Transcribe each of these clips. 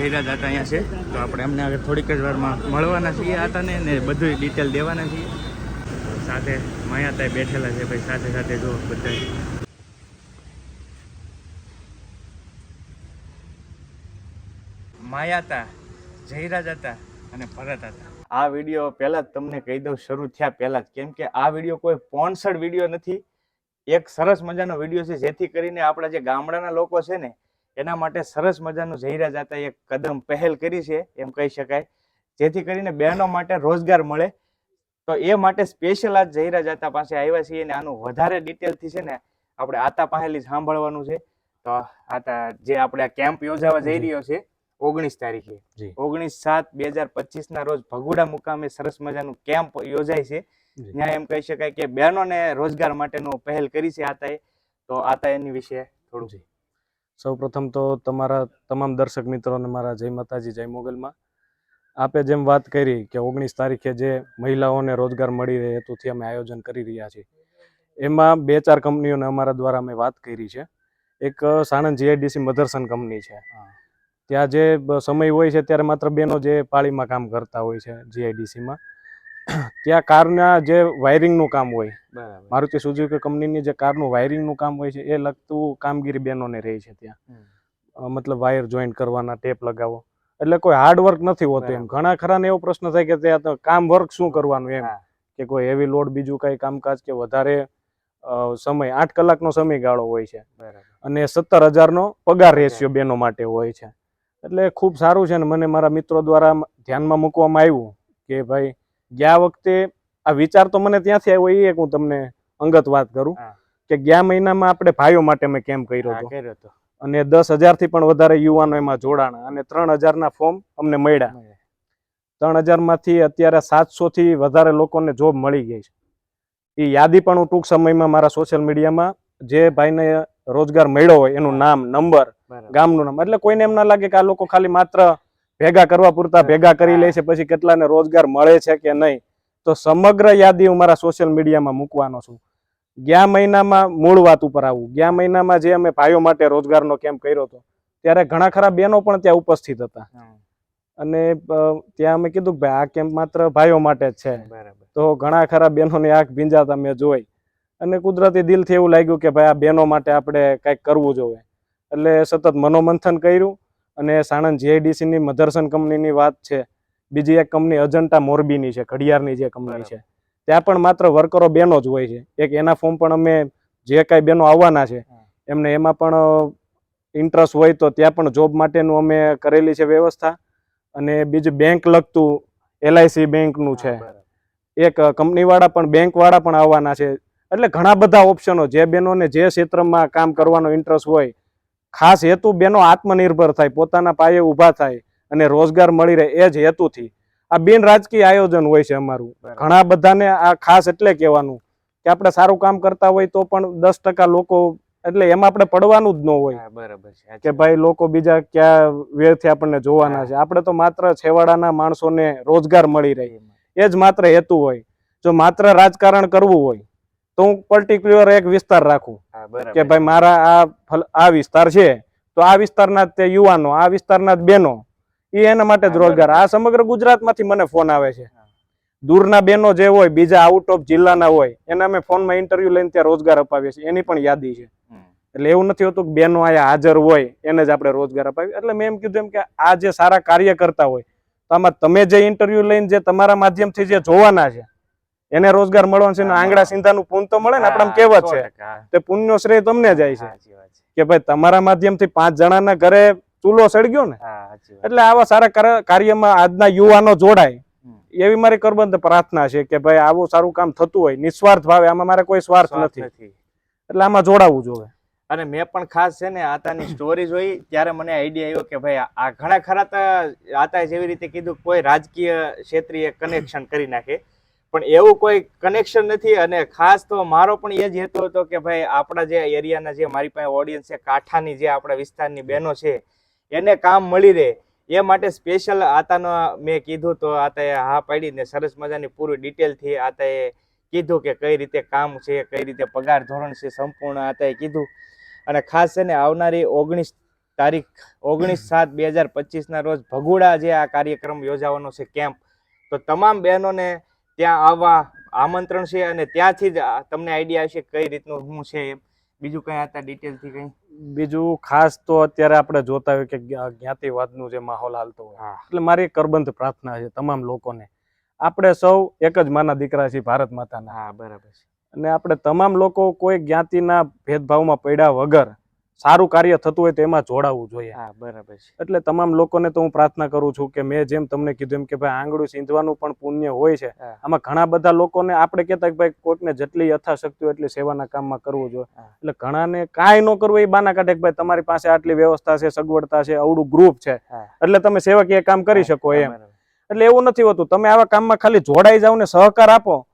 જયરાજ હતા અહીંયા છે, તો આપણે એમને હવે થોડીક જ વારમાં મળવાના છીએ આતાને ને બધું ડિટેલ દેવાના છીએ. સાથે માયાતાએ બેઠેલા છે ભાઈ, સાથે સાથે જો બધા માયાતા, જયરાજ હતા અને ભરત હતા. આ વીડિયો પહેલા જ તમને કહી દઉં, શરૂ થયા પહેલા જ. કેમ કે આ વીડિયો કોઈ સ્પોન્સર્ડ વીડિયો નથી. એક સરસ મજાનો વીડિયો છે, જેથી કરીને આપણા જે ગામડાના લોકો છે ને એના માટે સરસ મજાનું જયરાજ જાતા એક કદમ પહેલ કરી છે એમ કહી શકાય. જેથી કરીને બહેનો માટે રોજગાર મળે. તો એ માટે સ્પેશિયલ આજ જયરાજ જાતા પાસે આવ્યા છીએ અને આનું વધારે ડિટેલથી છે ને આપણે આતા પાસેથી સાંભળવાનું છે. તો આતા જે આપણે આ કેમ્પ યોજાવા જઈ રહ્યો છે ઓગણીસ તારીખે. ઓગણીસ સાત બે હજાર પચીસ ના રોજ ભગુડા મુકામે સરસ મજાનું કેમ્પ યોજાય છે. ત્યાં એમ કહી શકાય કે બહેનોને રોજગાર માટેનો પહેલ કરી છે આતાએ. તો આતા એની વિશે થોડું જી સૌ પ્રથમ તો તમારા તમામ દર્શક મિત્રોને મારા જય માતાજી જય મોગલમાં. આપે જેમ વાત કરી કે ઓગણીસ તારીખે જે મહિલાઓને રોજગાર મળી રહે હેતુથી અમે આયોજન કરી રહ્યા છીએ. એમાં બે ચાર કંપનીઓને અમારા દ્વારા અમે વાત કરી છે. એક સાણંદ જીઆઈડીસી મધરસન કંપની છે. ત્યાં જે સમય હોય છે ત્યારે માત્ર બેનો જે પાળીમાં કામ કરતા હોય છે જીઆઈડીસીમાં ત્યાં કારના જે વાયરિંગનું કામ હોય મારુતિ સુઝુકી કંપનીની જે કારનું વાયરિંગનું કામ હોય છે એ લગતું કામગીરી બહેનોને રહે છે ત્યાં. મતલબ વાયર જોઈન્ટ કરવાના ટેપ લગાવો. એટલે કોઈ હાર્ડ વર્ક નથી હોતું એમ. ઘણા ખરાને એવો પ્રશ્ન થાય કે ત્યાં કામ વર્ક શું કરવાનું એમ? કે કોઈ હેવી લોડ બીજું કઈ કામકાજ કે વધારે સમય આઠ કલાકનો સમયગાળો હોય છે. અને સત્તર હજારનો પગાર રેશિયો બેનો માટે હોય છે. એટલે ખૂબ સારું છે ને મને મારા મિત્રો દ્વારા ધ્યાનમાં મૂકવામાં આવ્યું કે ભાઈ ગયા વખતે આ વિચાર તો મને ત્યાંથી આવ્યો એ એક હું તમને અંગત વાત કરું કે ગયા મહિનામાં આપણે ભાઈઓ માટે મેં કેમ્પ કર્યો હતો. અને દસ હજારથી પણ વધારે યુવાનો એમાં જોડાણા અને ત્રણ હજારના ફોર્મ અમને મળ્યા. ત્રણ હજારમાંથી અત્યારે સાતસોથી વધારે લોકોને જોબ મળી ગઈ છે. એ યાદી પણ હું ટૂંક સમયમાં મારા સોશિયલ મીડિયામાં જે ભાઈને રોજગાર મળ્યો હોય એનું નામ નંબર ગામનું નામ એટલે કોઈને એમ ના લાગે કે આ લોકો ખાલી માત્ર ભેગા કરવા પૂરતા ભેગા કરી લે છે પછી કેટલાને રોજગાર મળે છે કે નહીં તો સમગ્ર યાદી હું મારા સોશિયલ મીડિયામાં મૂકવાનો છું. ગયા મહિનામાં મૂળ વાત ઉપર આવું. ગયા મહિનામાં જે અમે ભાઈઓ માટે રોજગારનો કેમ્પ કર્યો હતો ત્યારે ઘણા ખરા બહેનો પણ ત્યાં ઉપસ્થિત હતા. અને ત્યાં અમે કીધું કે ભાઈ આ કેમ્પ માત્ર ભાઈઓ માટે જ છે. તો ઘણા ખરા બહેનોની આંખ ભીંજાતા મેં જોઈ. અને કુદરતી દિલથી એવું લાગ્યું કે ભાઈ આ બહેનો માટે આપણે કંઈક કરવું જોઈએ. એટલે સતત મનોમંથન કર્યું. અને સાણંદ જીઆઈડીસીની ની મધરસન કંપનીની વાત છે. બીજી એક કંપની અજંટા મોરબીની છે ઘડિયાળની જે કંપની છે. ત્યાં પણ માત્ર વર્કરો બેનો જ હોય છે. એક એના ફોર્મ પણ અમે જે કાંઈ બેનો આવવાના છે એમને એમાં પણ ઇન્ટરેસ્ટ હોય તો ત્યાં પણ જોબ માટેનું અમે કરેલી છે વ્યવસ્થા. અને બીજું બેંક લગતું એલઆઈસી બેંકનું છે. એક કંપનીવાળા પણ બેંકવાળા પણ આવવાના છે. એટલે ઘણા બધા ઓપ્શનો જે બહેનોને જે ક્ષેત્રમાં કામ કરવાનો ઇન્ટરેસ્ટ હોય ખાસ હેતુ બેનો આત્મનિર્ભર થાય પોતાના પાયે ઊભા થાય અને રોજગાર મળી રહે એ જ હેતુથી. આ બિન રાજકીય આયોજન હોય છે અમારું. ઘણા બધાને આ ખાસ એટલે કહેવાનું કે આપણે સારું કામ કરતા હોય તો પણ દસ ટકા લોકો એટલે એમાં આપણે પડવાનું જ ન હોય. બરાબર છે કે ભાઈ લોકો બીજા ક્યાં વેરથી આપણને જોવાના છે. આપણે તો માત્ર છેવાડાના માણસોને રોજગાર મળી રહે. એ જ માત્ર હેતુ હોય. જો માત્ર રાજકારણ કરવું હોય તો હું પર્ટિક્યુલર એક વિસ્તાર રાખું કે ભાઈ મારા આ આ વિસ્તાર છે તો આ વિસ્તારના તે યુવાનો આ વિસ્તારના જ બેનો એ એના માટે જ રોજગાર આ સમગ્ર ગુજરાતમાંથી મને ફોન આવે છે. દૂરના બેનો જે હોય બીજા આઉટ ઓફ જિલ્લાના હોય એને અમે ફોનમાં ઇન્ટરવ્યુ લઈને ત્યાં રોજગાર અપાવીએ છીએ. એની પણ યાદી છે. એટલે એવું નથી હોતું કે બેનો અહીંયા હાજર હોય એને જ આપણે રોજગાર અપાવીએ. એટલે મેં એમ કીધું એમ કે આ જે સારા કાર્ય કરતા હોય તો આમાં તમે જે ઇન્ટરવ્યુ લઈને જે તમારા માધ્યમથી જે જોવાના છે એને રોજગાર મળવાનો છે. આંગળા સિંધાનું પૂન તો મળે ને આપણે કહેવત છે. તે પુણ્યનો શ્રેય તમને જાય છે. કે ભાઈ તમારા માધ્યમથી પાંચ જણાના ઘરે ચૂલો સળગ્યો ને. એટલે આવા સારા કાર્યમાં આજના યુવાનો જોડાય એવી મારી કરબંધ પ્રાર્થના છે કે ભાઈ આવું સારું કામ થતું હોય નિસ્વાર્થ ભાવે આમાં મારે કોઈ સ્વાર્થ નથી એટલે આમાં જોડાવું જોવે અને મેં પણ ખાસ છે ને આતાની સ્ટોરી જોઈ ત્યારે મને આઈડિયા આવ્યો કે ભાઈ આ- આ ઘણા ખરા આતા જેવી રીતે કીધું કોઈ રાજકીય ક્ષેત્રીય કનેક્શન કરી નાખે પણ એવું કોઈ કનેક્શન નથી અને ખાસ તો મારો પણ એ જ હેતુ હતો કે ભાઈ આપણા જે એરિયાના જે મારી પાસે ઓડિયન્સ છે, કાંઠાની જે આપણા વિસ્તારની બહેનો છે, એને કામ મળી રહે. એ માટે સ્પેશિયલ આતાનો મેં કીધું તો આતાએ હા પાડીને સરસ મજાની પૂરી ડિટેલથી આતાએ કીધું કે કઈ રીતે કામ છે, કઈ રીતે પગાર ધોરણ છે સંપૂર્ણ આતાએ કીધું. અને ખાસ છે ને આવનારી ઓગણીસ તારીખ, ઓગણીસ સાત બે હજાર પચીસના રોજ ભગુડા જે આ કાર્યક્રમ યોજાવાનો છે કેમ્પ, તો તમામ બહેનોને ત્યાં આવવા આમંત્રણ છે અને ત્યાંથી જ તમને આઈડિયા હશે કઈ રીતનું શું છે એમ. બીજું કઈ હતા ડિટેલથી કઈ? બીજું ખાસ તો અત્યારે આપણે જોતા હોય કે જ્ઞા- જ્ઞાતિવાદનું જે માહોલ હાલતો હોય. એટલે મારી કરબંધ પ્રાર્થના છે તમામ લોકોને. આપણે સૌ એક જ માના દીકરા છીએ ભારત માતાના. હા બરાબર છે. અને આપણે તમામ લોકો કોઈ જ્ઞાતિના ભેદભાવમાં પડ્યા વગર સારું કાર્ય થતું હોય તો એમાં જોડાવવું જોઈએ. હા બરાબર છે. એટલે તમામ લોકોને તો હું પ્રાર્થના કરું છું કે મેં જેમ તમને કીધું એમ કે ભાઈ આંગળું સીંધવાનું પણ પુણ્ય હોય છે. આમાં ઘણા બધા લોકોને આપણે કહેતા કે ભાઈ કોઈકને જેટલી યથાશક્તિ હોય એટલી સેવાના કામમાં કરવું જોઈએ. એટલે ઘણાને કાંઈ ન કરવું એ બાના કાઢે કે ભાઈ તમારી પાસે આટલી વ્યવસ્થા છે સગવડતા છે અવડું ગ્રુપ છે. એટલે તમે સેવકીય કામ કરી શકો એમ. એટલે એવું નથી હોતું. તમે આવા કામમાં ખાલી જોડાઈ જાઓ ને સહકાર આપો.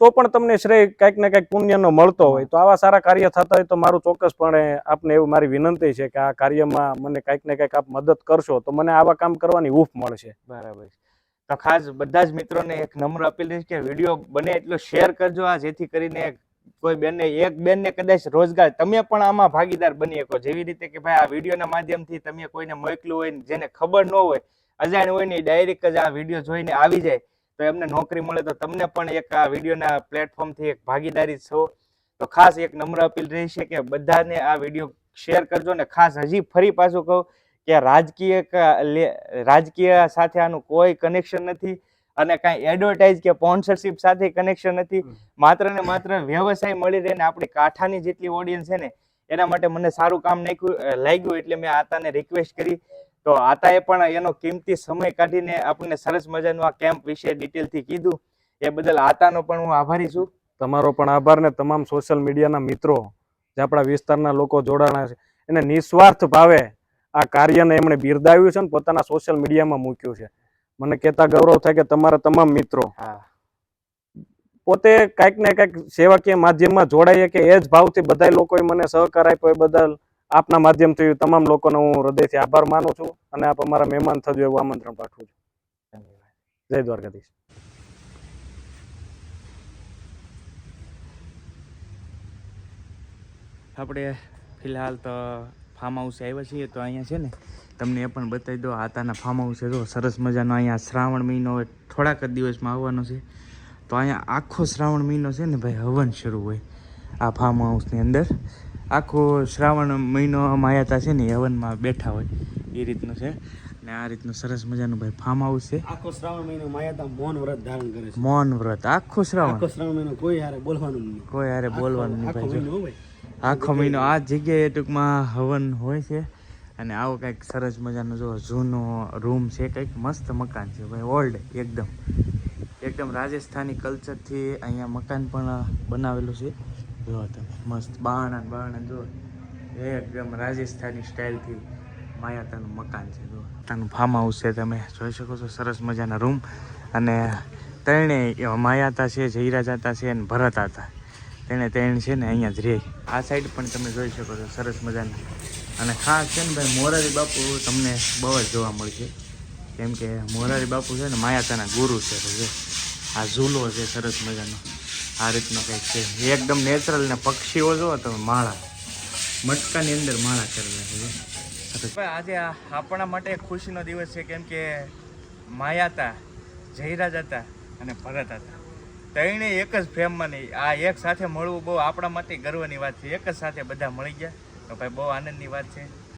તો પણ તમને શ્રેય કંઈક ને કંઈક પુણ્યનો મળતો હોય. તો આવા સારા કાર્ય થતા હોય તો મારું ચોક્કસપણે આપને એવું મારી વિનંતી છે કે આ કાર્યમાં મને કંઈક ને કંઈક આપ મદદ કરશો તો મને આવા કામ કરવાની ઉફ મળશે. બરાબર તો ખાસ બધા જ મિત્રોને એક નમ્ર અપીલ છે કે વીડિયો બને એટલો શેર કરજો આ, જેથી કરીને કોઈ બેનને, એક બેનને કદાચ રોજગાર, તમે પણ આમાં ભાગીદાર બની શકો. જેવી રીતે કે ભાઈ આ વિડીયોના માધ્યમથી તમે કોઈને મોકલ્યું હોય જેને ખબર ન હોય, અજાણ હોય ને ડાયરેક્ટ જ આ વીડિયો જોઈને આવી જાય. તો એમને નોકરી મળે તો તમને પણ એક આ વિડીયોના પ્લેટફોર્મથી એક ભાગીદારી છો. તો ખાસ એક નમ્ર અપીલ રહેશે કે બધાને આ વીડિયો શેર કરજો ને ખાસ હજી ફરી પાછું કહું કે રાજકીય રાજકીય સાથે આનું કોઈ કનેક્શન નથી અને કાંઈ એડવર્ટાઇઝ કે સ્પોન્સરશિપ સાથે કનેક્શન નથી. માત્ર ને માત્ર વ્યવસાય મળી રહે ને આપણી કાંઠાની જેટલી ઓડિયન્સ છે ને એના માટે મને સારું કામ નાખ્યું લાગ્યું એટલે મેં આતાને રિક્વેસ્ટ કરી. તો આતાએ પણ એનો કિંમતી સમય કાઢીને આપણને સરસ મજાનું આ કેમ્પ વિશે ડિટેલથી કીધું. એ બદલ આતાનો પણ હું આભારી છું. તમારો પણ આભાર ને તમામ સોશિયલ મીડિયાના મિત્રો જે આપણા વિસ્તારના લોકો જોડાણા છે. એને નિસ્વાર્થ ભાવે આ કાર્યને એમણે બિરદાવ્યું છે ને પોતાના સોશિયલ મીડિયામાં મૂક્યું છે. મને કહેતા ગૌરવ થાય કે તમારા તમામ મિત્રો પોતે કાંઈક ને કાંઈક સેવાકીય માધ્યમમાં જોડાઈએ કે એ જ ભાવથી બધા લોકોએ મને સહકાર આપ્યો એ બદલ આપના માધ્યમથી તમામ લોકોનો હું હૃદયથી આભાર માનું છું અને આપ અમારા મહેમાન થજો એવું આમંત્રણ પાઠવું છું. જય દ્વારકાધીશ. આપણે ફિલહાલ તો ફાર્મ હાઉસ આવ્યા છીએ તો અહીંયા છે ને, તમને એ પણ બતાવી દો આતાના ફાર્મ હાઉસ છે સરસ મજાનો અહીંયા શ્રાવણ મહિનો થોડાક જ દિવસમાં આવવાનો છે. તો અહીંયા આખો શ્રાવણ મહિનો છે ને ભાઈ હવન શરૂ હોય આ ફાર્મ હાઉસની અંદર. આખો શ્રાવણ મહિનો માયાતા છે ને હવનમાં બેઠા હોય. એ રીતનું છે. ને આ રીતનું સરસ મજાનું ભાઈ ફાર્મ હાઉસ છે. આખો શ્રાવણ મહિનો માયાતા મૌન વ્રત ધારણ કરે છે. મૌન વ્રત. આખો શ્રાવણ. આખો શ્રાવણ મહિનો કોઈ હારે બોલવાનું નહીં. કોઈ હારે બોલવાનું નહીં ભાઈ આખો મહિનો આ જગ્યાએ ટૂંકમાં હવન હોય છે. અને આવો કંઈક સરસ મજાનો જો જૂનો રૂમ છે કંઈક મસ્ત મકાન છે ભાઈ ઓલ્ડ એકદમ. એકદમ રાજસ્થાની કલ્ચરથી અહીંયા મકાન પણ બનાવેલું છે. જો તમે મસ્ત બાણા બાણા જો. એકદમ રાજસ્થાની સ્ટાઇલથી માયાતાનું મકાન છે, જો. તાનું ફાર્મ હાઉસ છે, તમે જોઈ શકો છો, સરસ મજાના રૂમ અને ત્રણેય માયાતા છે, જયરાજાતા છે અને ભરતાતા તેણે ત્રણ છે ને અહીંયા જ રહે. આ સાઈડ પણ તમે જોઈ શકો છો, સરસ મજાની. અને ખાસ છે ને ભાઈ, મોરારી બાપુ તમને બહુ જ જોવા મળશે. કેમ કે મોરારી બાપુ છે ને માયાતાના ગુરુ છે આ ઝૂલો છે, સરસ મજાનો. આ રીતનો કંઈક છે. એકદમ નેચરલ ને પક્ષીઓ જો તમે, માળા. મટકાની અંદર માળા કરેલા છે. આજે આપણા માટે ખુશીનો દિવસ છે, કેમ કે માયાતા જયરાજ હતા અને ભરત હતા. ત્રણે એક જ ફ્રેમમાં નહીં, આ એક સાથે મળવું બહુ આપણા માટે ગર્વની વાત છે. એક જ સાથે બધા મળી ગયા. તો ભાઈ બહુ આનંદની વાત છે.